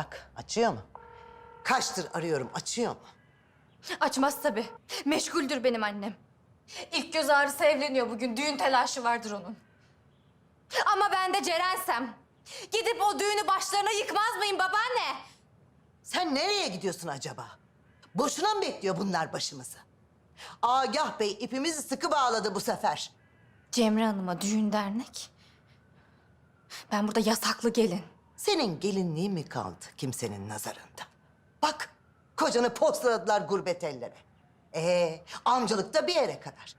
Bak açıyor mu? Kaçtır arıyorum açıyor mu? Açmaz tabii. Meşguldür benim annem. İlk göz ağrısı evleniyor bugün. Düğün telaşı vardır onun. Ama ben de Ceren'sem. Gidip o düğünü başlarına yıkmaz mıyım babaanne? Sen nereye gidiyorsun acaba? Boşuna mı bekliyor bunlar başımızı? Agah Bey ipimizi sıkı bağladı bu sefer. Cemre Hanım'a düğün dernek. Ben burada yasaklı gelin. Senin gelinliğin mi kaldı kimsenin nazarında? Bak kocanı postaladılar gurbet ellere. Ee, amcalık bir yere kadar.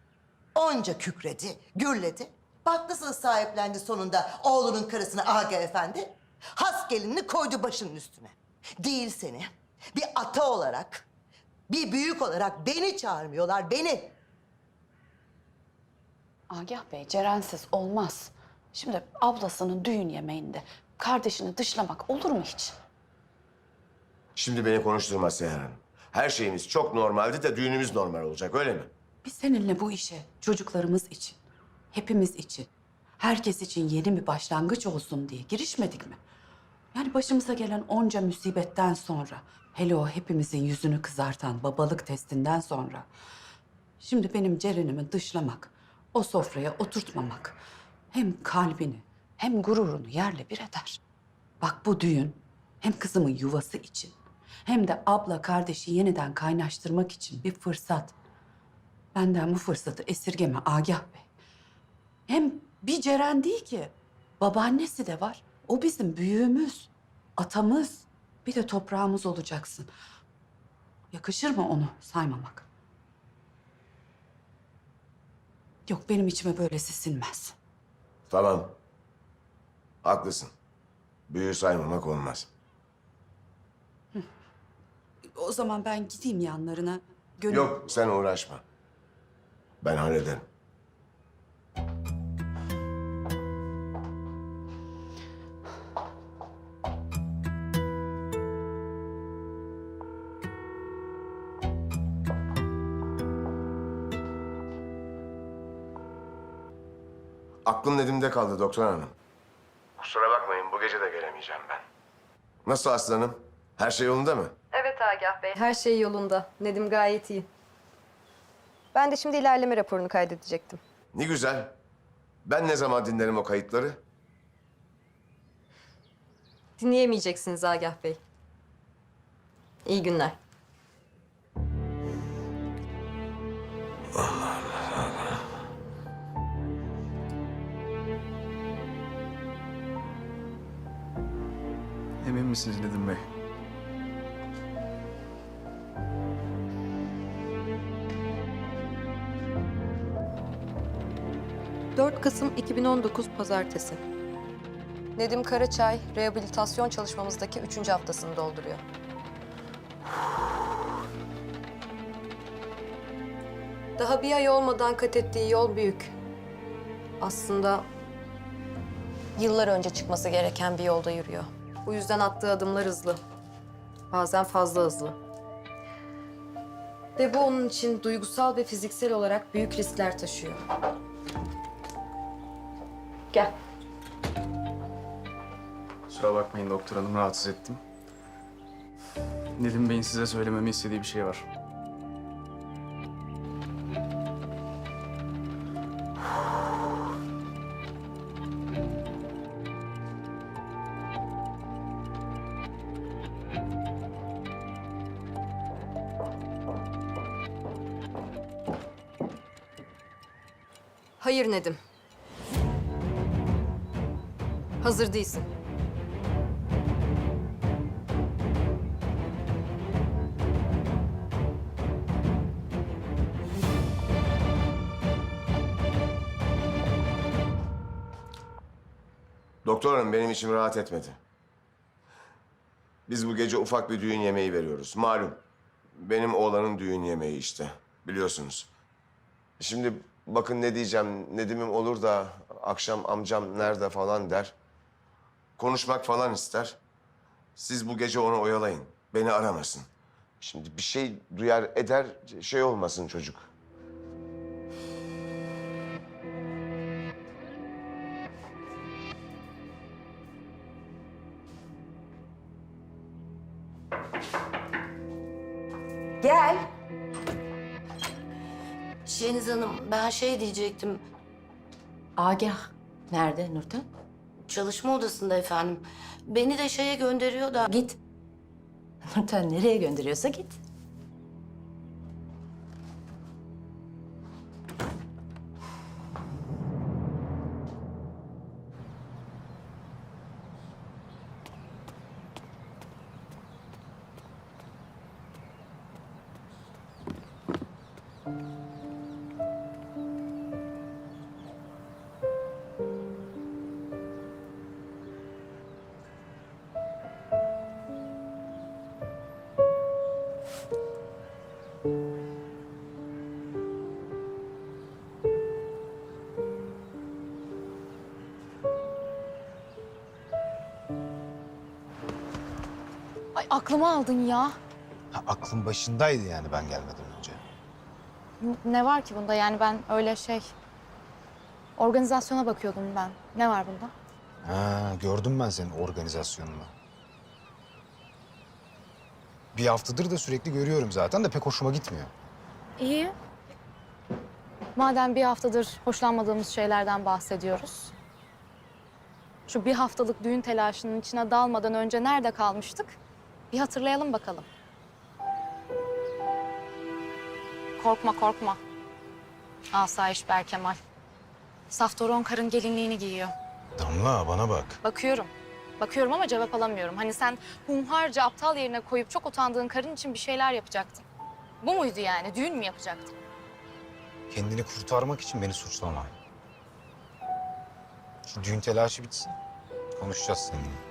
Onca kükredi, gürledi. Bak nasıl sahiplendi sonunda oğlunun karısını Aga Efendi. Has gelinini koydu başının üstüne. Değil seni. Bir ata olarak, bir büyük olarak beni çağırmıyorlar, beni. Agah Bey, Cerensiz olmaz. Şimdi ablasının düğün yemeğinde kardeşini dışlamak olur mu hiç? Şimdi beni konuşturma Seher Hanım. Her şeyimiz çok normaldi de düğünümüz normal olacak öyle mi? Biz seninle bu işe çocuklarımız için, hepimiz için, herkes için yeni bir başlangıç olsun diye girişmedik mi? Yani başımıza gelen onca musibetten sonra, hele o hepimizin yüzünü kızartan babalık testinden sonra... Şimdi benim Ceren'imi dışlamak, o sofraya oturtmamak hem kalbini hem gururunu yerle bir eder. Bak bu düğün hem kızımın yuvası için hem de abla kardeşi yeniden kaynaştırmak için bir fırsat. Benden bu fırsatı esirgeme Agah Bey. Hem bir Ceren değil ki. Babaannesi de var. O bizim büyüğümüz, atamız. Bir de toprağımız olacaksın. Yakışır mı onu saymamak? Yok benim içime böylesi sinmez. Tamam. Haklısın. Büyü saymamak olmaz. O zaman ben gideyim yanlarına. Gönül... Yok sen uğraşma. Ben hallederim. Aklım Nedim'de kaldı doktor hanım. Gece de gelemeyeceğim ben. Nasıl aslanım? Her şey yolunda mı? Evet Agah Bey, her şey yolunda. Nedim gayet iyi. Ben de şimdi ilerleme raporunu kaydedecektim. Ne güzel. Ben ne zaman dinlerim o kayıtları? Dinleyemeyeceksiniz Agah Bey. İyi günler. Misiniz Nedim Bey? ...4 Kasım 2019 Pazartesi. Nedim Karaçay, rehabilitasyon çalışmamızdaki üçüncü haftasını dolduruyor. Daha bir ay olmadan kat ettiği yol büyük. Aslında yıllar önce çıkması gereken bir yolda yürüyor. Bu yüzden attığı adımlar hızlı. Bazen fazla hızlı. Ve bu onun için duygusal ve fiziksel olarak büyük riskler taşıyor. Gel. Kusura bakmayın doktor hanım rahatsız ettim. Nedim Bey'in size söylememi istediği bir şey var. Hayır Nedim. Hazır değilsin. Doktor hanım benim içim rahat etmedi. Biz bu gece ufak bir düğün yemeği veriyoruz. Malum benim oğlanın düğün yemeği işte biliyorsunuz. Şimdi bakın ne diyeceğim Nedim'im olur da akşam amcam nerede falan der. Konuşmak falan ister. Siz bu gece onu oyalayın. Beni aramasın. Şimdi bir şey duyar eder şey olmasın çocuk. Gel. Şeniz Hanım ben şey diyecektim. Agah. Nerede Nurten? Çalışma odasında efendim. Beni de şeye gönderiyor da. Git. Nurten nereye gönderiyorsa git. Aklımı aldın ya. Ha, aklım başındaydı yani ben gelmeden önce. Ne var ki bunda? Yani ben öyle şey... Organizasyona bakıyordum ben. Ne var bunda? Ha, gördüm ben senin organizasyonunu. Bir haftadır da sürekli görüyorum zaten de pek hoşuma gitmiyor. İyi. Madem bir haftadır hoşlanmadığımız şeylerden bahsediyoruz. Şu bir haftalık düğün telaşının içine dalmadan önce nerede kalmıştık? Bir hatırlayalım bakalım. Korkma korkma. Asayiş Berkemal. Saftoron karın gelinliğini giyiyor. Damla bana bak. Bakıyorum. Bakıyorum ama cevap alamıyorum. Hani sen hunharca aptal yerine koyup çok utandığın karın için bir şeyler yapacaktın. Bu muydu yani? Düğün mü yapacaktın? Kendini kurtarmak için beni suçlama. Şu düğün telaşı bitsin. Konuşacağız seninle.